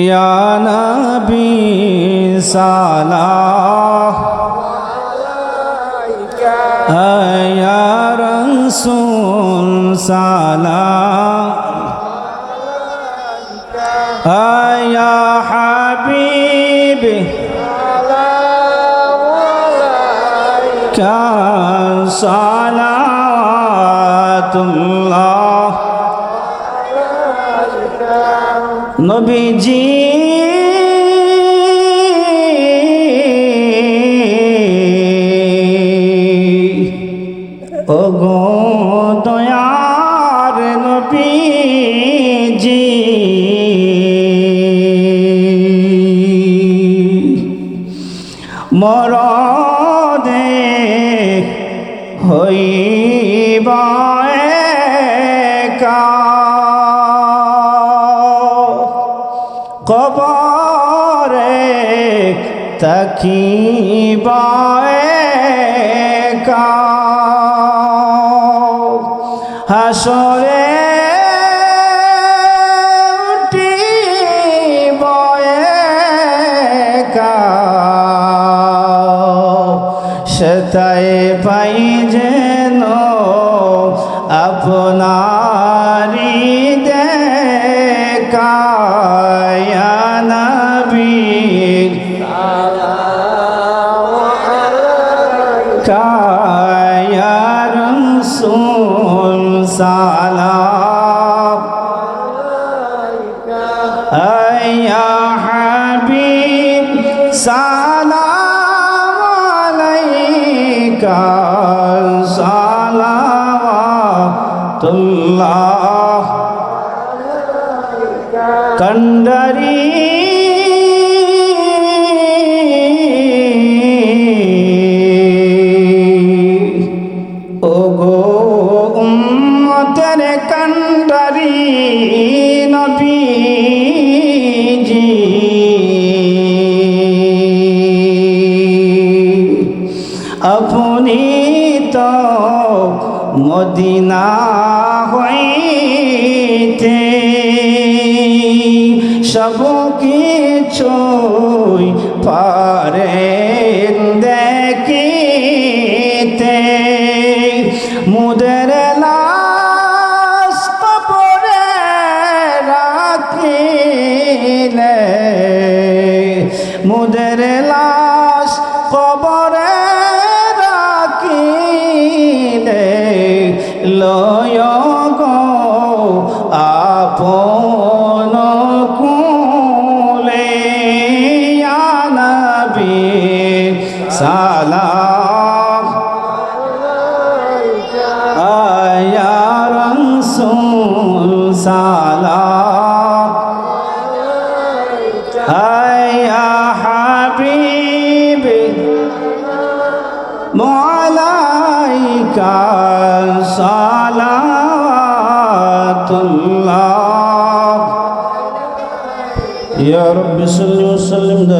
يا نبي صلاة يا رسول صلاة يا حبيبي كان صلاة الله নবীজি। ও গো দয়ার নবীজি। মরদে হাসরে সেতায় পাই যেন আপনারি সালাম আলাইকা সালাওয়াতুল্লাহ। কন্ডারি মদিনা হইতে সব কিছুই পারেন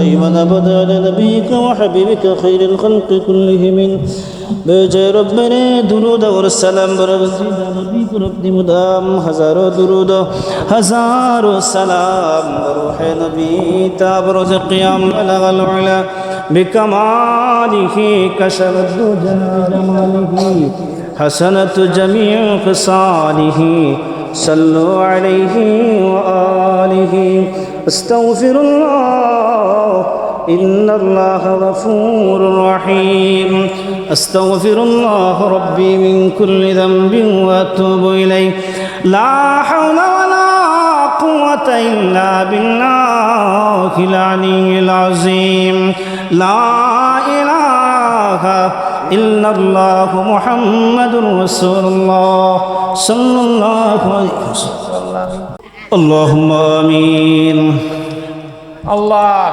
دائما أبدا لنبيك وحبيبك خير الخلق كلهم. بجا ربنا درود والسلام برزيد نبيك رب مدام. هزار درود. هزار سلام. روح نبي تابرز قيام بلغ العلا. بكماله كشف الدجال حسنة جميع خصاله. صلوا عليه وآله. استغفر الله إن الله غفور رحيم. أستغفر الله ربي من كل ذنب وأتوب إليه. لا حول ولا قوة إلا بالله العلي العظيم. لا إله إلا الله محمد رسول الله صلى الله عليه وسلم. اللهم آمين. الله.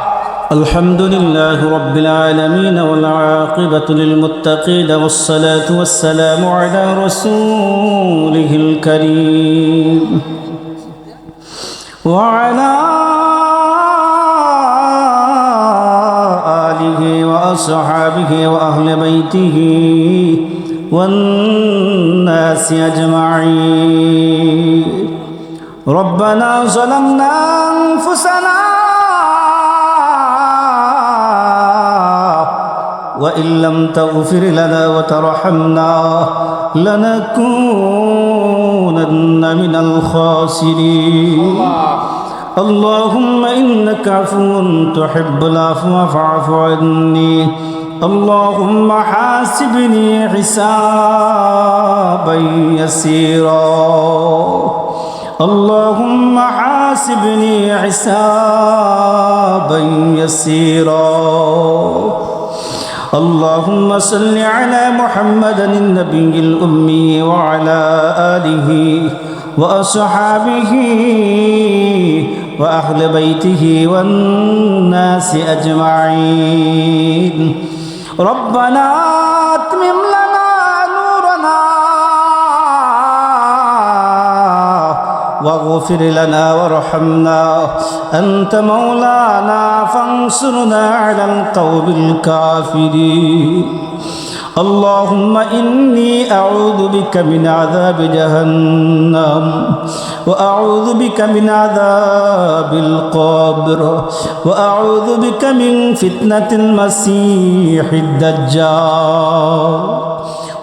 الحمد لله رب العالمين والعاقبة للمتقين والصلاة والسلام على رسوله الكريم. وعلى وآله وأصحابه وأهل بيته والناس أجمعين. ربنا ظلمنا أنفسنا وإن لم تغفر لنا وترحمنا لنكونن من الخاسرين. الله. اللهم إنك عفو تحب العفو فاعف عني. اللهم حاسبني حسابا يسيرا. اللهم حاسبني حسابا يسيرا. اللهم صل على محمد النبي الأمي وعلى آله وأصحابه وأهل بيته والناس أجمعين. ربنا أتمم لنا نورنا واغفر لنا وارحمنا. أنت مولانا فانصرنا على القوم الكافرين. اللهم إني أعوذ بك من عذاب جهنم وأعوذ بك من عذاب القبر وأعوذ بك من فتنة المسيح الدجال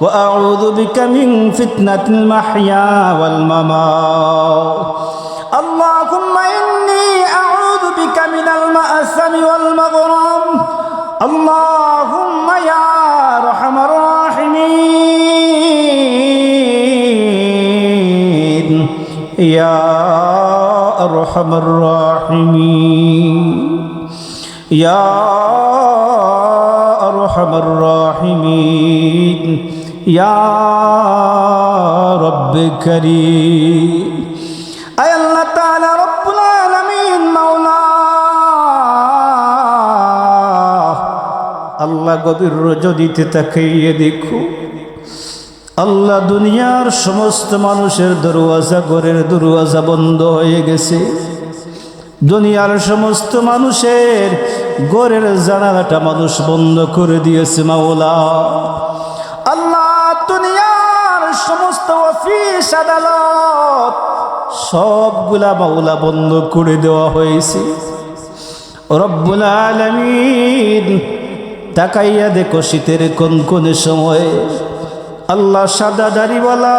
وأعوذ بك من فتنة المحيا والممات. اللهم إني أعوذ بك من المأثم والمغرم. اللهم يا أرحم الراحمين يا أرحم الراحمين يا رب كريم أي الله تعالى رب العالمين مولا الله قبر رجدي تتكيدكم আল্লাহ দুনিয়ার সমস্ত মানুষের দরওয়াজা ঘরের দরওয়াজা বন্ধ হয়ে গেছে। দুনিয়ার সমস্ত মানুষের ঘরের জানালাটা মানুষ বন্ধ করে দিয়েছে মাওলা। আল্লাহ দুনিয়ার সমস্ত অফিস, আদালত সবগুলা মাওলা বন্ধ করে দেওয়া হয়েছে। রব্বুল আলমিন তাকাইয়া দেখো শীতের কোন কোন সময়ে আল্লাহ সাদা দাড়িওয়ালা,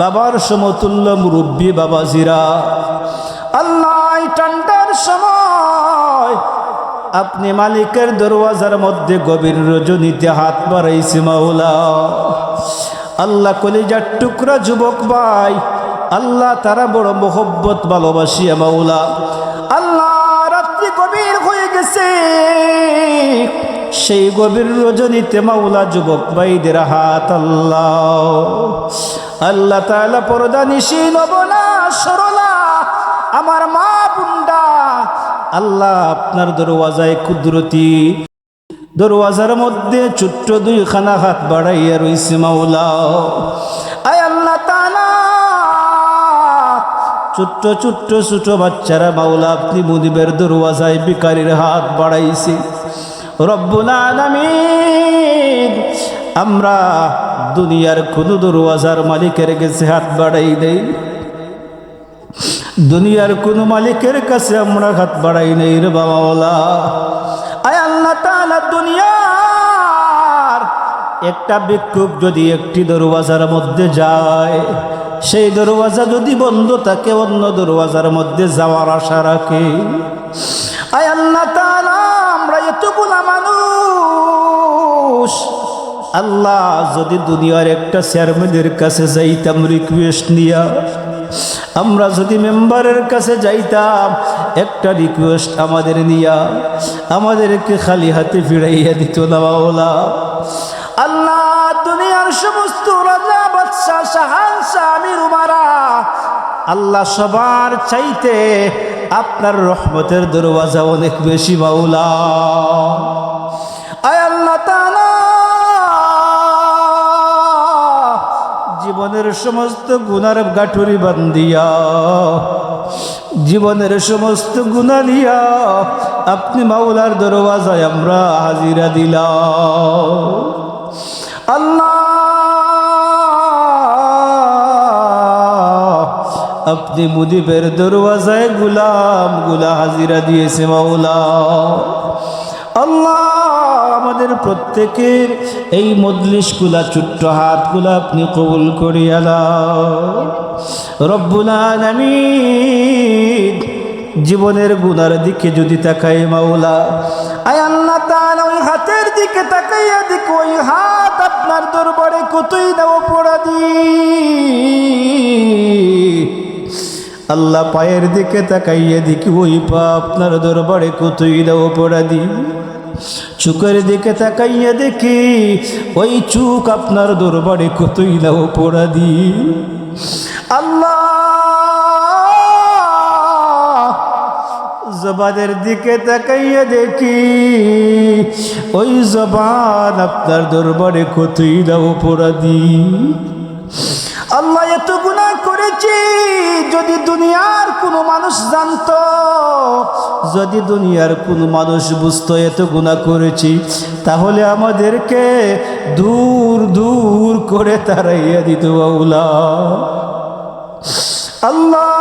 বাবার সমতুল্য মুরব্বী বাবাজিরা। আল্লাহ এই ঠান্ডার সময় আপনি মালিকের দরওয়াজার মধ্যে গভীর রজনীতে হাত বাড়াইছে মাওলা। আল্লাহ কলিজার টুকরা যুবক ভাই, আল্লাহ তারা বড় মোহব্বত ভালোবাসিয়া মাওলা। আল্লাহ রাত্রি গভীর হয়ে গেছে সেই গভীর রজনীতে মাওলা যুবক ভাইদের হাত আল্লাহ। আল্লাহ তালা পর্দা নিশি নবনা সরলা, আমার মা বুন্ডা। আল্লাহ আপনার দরওয়াজায় কুদরতি। দরওয়াজার মধ্যে ছোট্ট দুই খানা হাত বাড়াইয়া রইছে মাওলা। আয় আল্লাহ তাআলা, ছোট্ট ছোট্ট ছোট বাচ্চারা মাওলা আপনি মুদিবের দরওয়াজায় বিকারীর হাত বাড়াইছে। রব্বুল আলামিন। আমরা দুনিয়ার কোন দরওয়াজার মালিকের কাছে হাত বাড়াই দেই দুনিয়ার কোন মালিকের কাছে আমরা হাত বাড়াই নেই রে বাবাওয়ালা আয় আল্লাহ তাআলা দুনিয়ার একটা ভিক্ষুক যদি একটি দরওয়াজার মধ্যে যায়, সেই দরওয়াজা যদি বন্ধ থাকে, অন্য দরওয়াজার মধ্যে যাওয়ার আশা রাখে। আয় আল্লাহ আল্লাহ, যদি দুনিয়ার একটা চেয়ারম্যানের কাছে যাইতাম রিকোয়েস্ট নিয়া, আমরা যদি মেম্বারের কাছে যাইতাম, একটা রিকোয়েস্ট আমাদের নিয়া, আমাদেরকে খালি হাতে ফিরাইয়া দিত না বাউলা আল্লাহ, দুনিয়ার সমস্ত রাজা, বাদশাহ, শাহান আমির উমারা, আল্লাহ সবার চাইতে আপনার রহমতের দরওয়াজা অনেক বেশি বাউলা জীবনের সমস্ত গুনার গাঠুরি বান্দিয়া জীবনের সমস্ত গুণা নিয়া আপনি মাওলার দরওয়াজায় আমরা হাজিরা দিলাম। আল্লাহ, আপনি মুদিবের দরওয়াজায় গুলাম, গুলা হাজিরা দিয়েছে মাওলা। আল্লাহ আমাদের প্রত্যেকের এই মজলিশগুলা, ছোট্ট হাতগুলা আপনি কবুল করিয়া দাও। রব্বুল আলামিন জীবনের গুনার দিকে যদি তাকাই মাওলা, আয় আল্লাহ তাআলা ওই হাতের দিকে তাকাইয়া দিক ওই হাত আপনার দরবারে কতই পড়া দি আল্লাহ পায়ের দিকে তাকাইয়া দেখি, ওই পা আপনার দরবারে কতই পড়া দি চুকের দিকে তাকাইয়া দেখি, ওই চুক আপনার দরবারে কতই পড়া দি আল্লাহ! জবানের দিকে তাকাইয়া দেখি, ওই জবান আপনার দরবারে কতই দাও অপরাধী। আল্লাহ এত গুণা করেছি, যদি দুনিয়ার কোনো মানুষ জানতো, যদি দুনিয়ার কোনো মানুষ বুঝতো এত গুণা করেছি, তাহলে আমাদেরকে দূর দূর করে তারাইয়া দিত বাউলা আল্লাহ,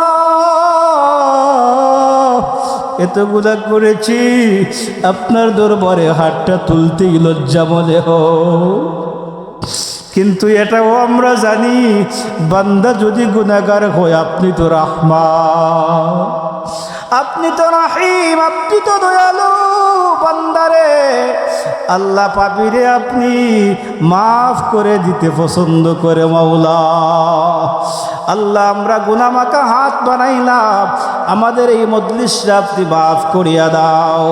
এত গুণা করেছি, আপনার দরবারে হাতটা তুলতেই লজ্জা মনে হয়। কিন্তু এটাও আমরা জানি, বান্দা যদি গুণাগার হয়, আপনি তো রাহমা আপনি তো রাহিম, আপনি তো দয়ালু বান্দারে আল্লাহ পাপিরে আপনি মাফ করে দিতে পছন্দ করে মাওলা। আল্লাহ, আমরা গুনামাকা হাত বানাইলাম। আমাদের এই মজলিসটা আপনি মাফ করিয়া দাও।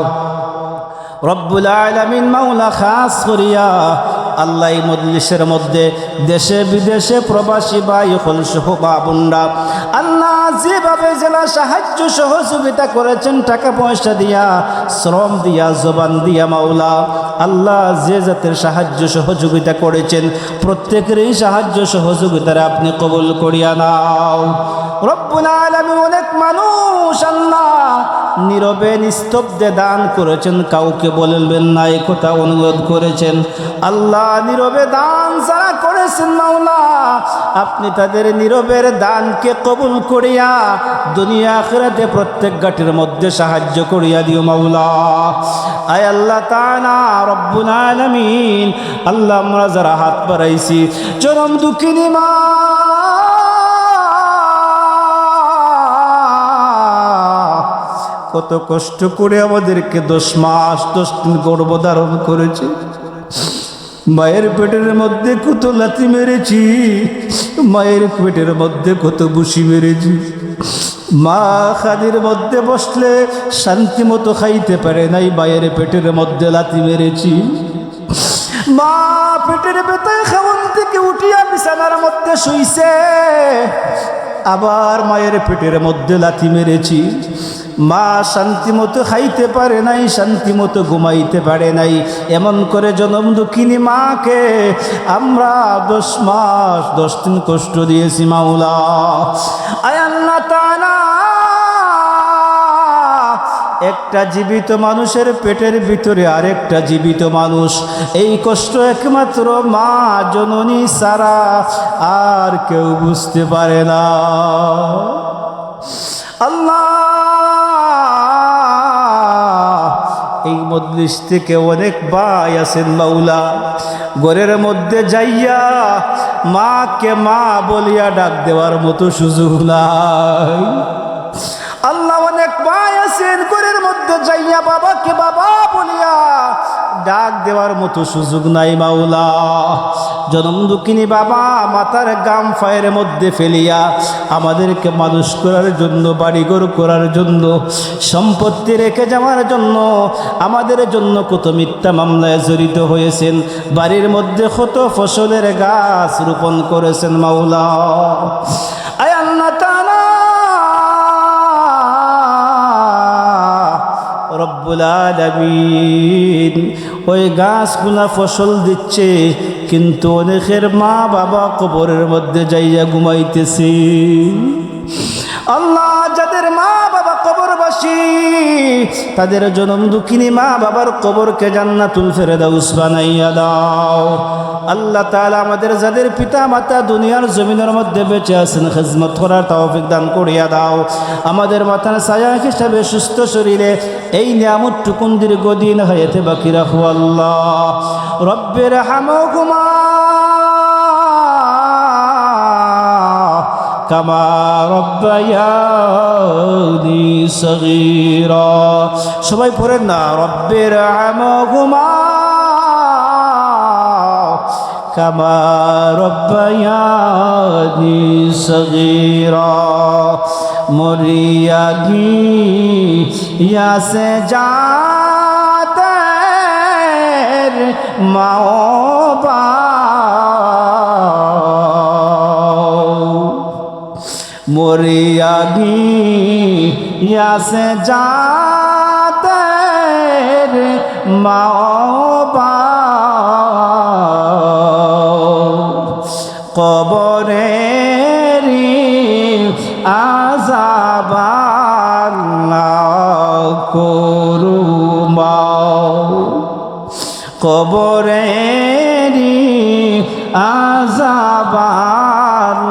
রব্বুল আলমিন মাওলা খাস করিয়া আল্লাহ মজলিসের মধ্যে দেশে বিদেশে প্রবাসী ভাই হল সহ বাবুন্ডা আল্লাহ যেভাবে জেলা সাহায্য সহযোগিতা করেছেন, টাকা পয়সা দিয়া, শ্রম দিয়া, জবান দিয়া মাওলা, আল্লাহ যে জাতের সাহায্য সহযোগিতা করেছেন প্রত্যেকের এই সাহায্য সহযোগিতার আপনি কবুল করিয়া নাও। রব্বুল আলমী অনেক মানুষ আল্লাহ নীরবে নিস্তব্ধে দান করেছেন, কাউকে বলবেন না এই কথা অনুরোধ করেছেন। আল্লাহ নীরবে দান যারা করেছেন মাওলা, আপনি তাদের নীরবের দানকে কবুল করিয়া দুনিয়া আখেরাতে প্রত্যেক ঘাটের মধ্যে সাহায্য করিয়া দিও মাওলা। আয় আল্লাহ তানা রব্বুল আলামিন, আল্লাহ আমরা যারা হাত বাড়াইছি, চরম দুঃখিনী মা কত কষ্ট করে আমাদেরকে দশ মাস, দশ দিন গর্ভধারণ করেছে। মায়ের পেটের মধ্যে কত লাথি মেরেছি, মায়ের পেটের মধ্যে কত বুসি মেরেছি। মা খাদির মধ্যে বসলে শান্তি মতো খাইতে পারে নাই, মায়ের পেটের মধ্যে লাথি মেরেছি। মা পেটের ভেতরে খাওয়ান থেকে উঠিয়া বিছানার মধ্যে শুইছে, আবার মায়ের পেটের মধ্যে লাথি মেরেছি। মা শান্তি মতো খাইতে পারে নাই, শান্তি মতো ঘুমাইতে পারে নাই। এমন করে জনম দুঃখিনী মাকে আমরা দশ মাস, দশ দিন কষ্ট দিয়েছি মাওলা। আয়ান্না তানা একটা জীবিত মানুষের পেটের ভিতরে আরেকটা জীবিত মানুষ। এই কষ্ট একমাত্র মা জননী সারা আর কেউ বুঝতে পারে না। আল্লাহ এই মজলিস থেকে অনেক ভাই আছেন মাওলা। ঘরের মধ্যে যাইয়া মাকে মা বলিয়া ডাক দেওয়ার মতো সুযোগ নাই। আল্লাহ অনেক ভাই আছেন, ঘরের মধ্যে যাইয়া বাবাকে বাবা বলিয়া ডাক দেওয়ার মতো সুযোগ নাই মাওলা। জনম দুঃখিনী বাবা, মাতার গাম ফায়ের মধ্যে ফেলিয়া আমাদেরকে মানুষ করার জন্য, বাড়িঘর করার জন্য, সম্পত্তি রেখে যাওয়ার জন্য, আমাদের জন্য কত মিথ্যা মামলায় জড়িত হয়েছেন, বাড়ির মধ্যে কত ফসলের গাছ রোপণ করেছেন মাওলা। রব্বুল আলামিন। ওই গাছগুলা ফসল দিচ্ছে, কিন্তু অনেকের মা বাবা কবরের মধ্যে যাইয়া ঘুমাইতেছে। আল্লাহ যাদের মা বাবা কবরবাসী তাদের জনম দুঃখিনী মা বাবার কবরকে জান্নাতুল ফেরেদাউস বানাইয়া দাও। আল্লাহ তাআলা আমাদের যাদের পিতা মাতা দুনিয়ার জমিনের মধ্যে বেঁচে আছেন খেজমত করার তৌফিক দান করিয়া দাও। আমাদের মাথার ছায়া হিসাবে সুস্থ শরীরে এই নিয়ামত টুকুন দীর্ঘদিন হায়াতে বাকি রাখো আল্লাহ রব্বের হামকুমা কামা রব্বায়ানি সগীরা সবাই পড়েন না, রব্বের হামকুমা কামা রব্বায়ানি সগীরা। মরিয়াগি ইয়াসে যাতে মাও মরিয়াগি ইয়াসে যাতে মাও কবরেরি আজাবাল্লাহ করু মাও কবরেরি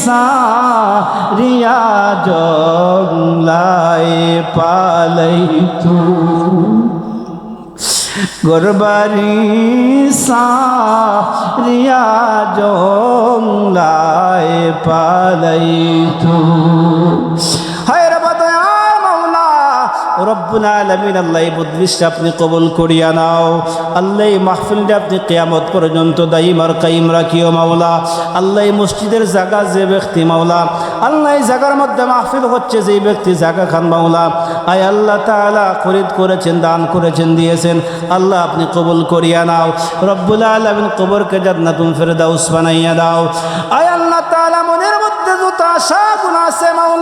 সারিয়া জংলাই পালাই তু গরবারি সারিয়া জংলাই পালাই তু রব্বুল আলমিন, আল্লাহ বুদ্ধিষ্ট আপনি কবুল করিয়া নাও। আল্লাহ মাহফিলটা আপনি কেয়ামত পর্যন্ত দায়ীম আর কাইম রাখিও মাওলা। আল্লাহ মসজিদের জায়গা যে ব্যক্তি মাওলা, আল্লাহ এই জায়গার মধ্যে মাহফিল হচ্ছে যেই ব্যক্তি জায়গা খান মাওলা। আয় আল্লাহ তাআলা খরিদ করেছেন, দান করেছেন, দিয়েছেন, আল্লাহ আপনি কবুল করিয়া নাও। রব্বুল আলমিন কবরকে জান্নাতুন ফেরদাউস বানাইয়া দাও। আয় আল্লাহ তাআলা মনের মধ্যে যত আশা গুণ আছে মাওলা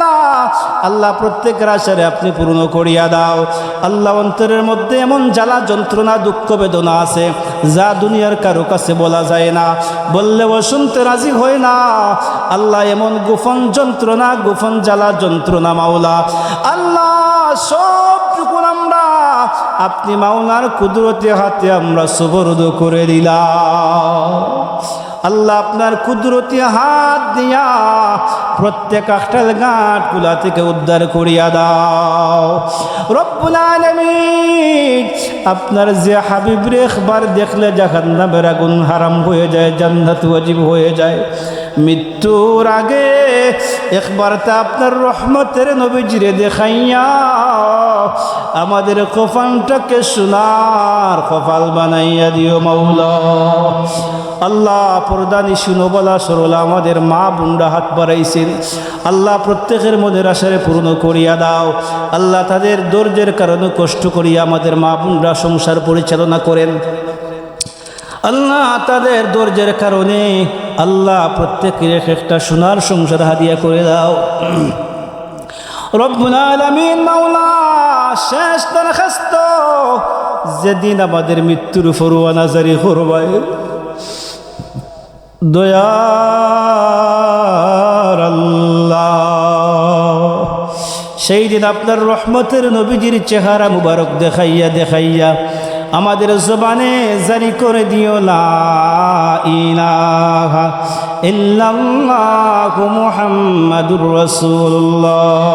আল্লাহ প্রত্যেকের আশারে আপনি পূর্ণ করিয়া দাও। আল্লাহ অন্তরের মধ্যে এমন জ্বালা যন্ত্রণা, দুঃখ বেদনা আছে, যা দুনিয়ার কারও কাছে বলা যায় না। বললেও শুনতে রাজি হয় না। আল্লাহ এমন গোপন যন্ত্রণা গোপন জ্বালা যন্ত্রণা মাওলা। আল্লাহ সবটুকু আমরা, আপনি মাওলার কুদরতি হাতে আমরা সুবর্দ করে দিলাম। আল্লাহ আপনার কুদরতি হাত দিয়া প্রত্যেক আখটাল গাঁটগুলা থেকে উদ্ধার করিয়া দাও। রব্বুল আলামিন, আপনার যে হাবিব রেখবার দেখলে জাহান্নামের আগুন হারাম হয়ে যায়, জান্নাত ওয়াজিব হয়ে যায়। মৃত্যুর আগে একবার তা আপনার রহমতের নবীজিরে দেখাইয়া আমাদের কফানটাকে সোনার কপাল বানাইয়া দিও মাওলা। আল্লাহ প্রদানি শুনো বলা সরলা, আমাদের মা বুন্ডা হাত বাড়াইছেন। আল্লাহ প্রত্যেকের মনের আশারে পূর্ণ করিয়া দাও। আল্লাহ তাদের দর্জের কারণে কষ্ট করিয়া আমাদের মা বুন্ডা সংসার পরিচালনা করেন। আল্লাহ তাদের দর্জের কারণে আল্লাহ প্রত্যেকের এক একটা সোনার সংসার হাদিয়া করে দাও। রব্বুল আলামিন মাওলা শেষ দরখাস্ত। যেদিন আমাদের মৃত্যুর ফরুয়ানা জারি দয়ার আল্লাহ। সেই দিন আপনার রহমতের নবীজির চেহারা মুবারক দেখাইয়া দেখাইয়া আমাদের জবানে জারি করে দিও, লা ইলাহা ইল্লাল্লাহু রাসূলুল্লাহ।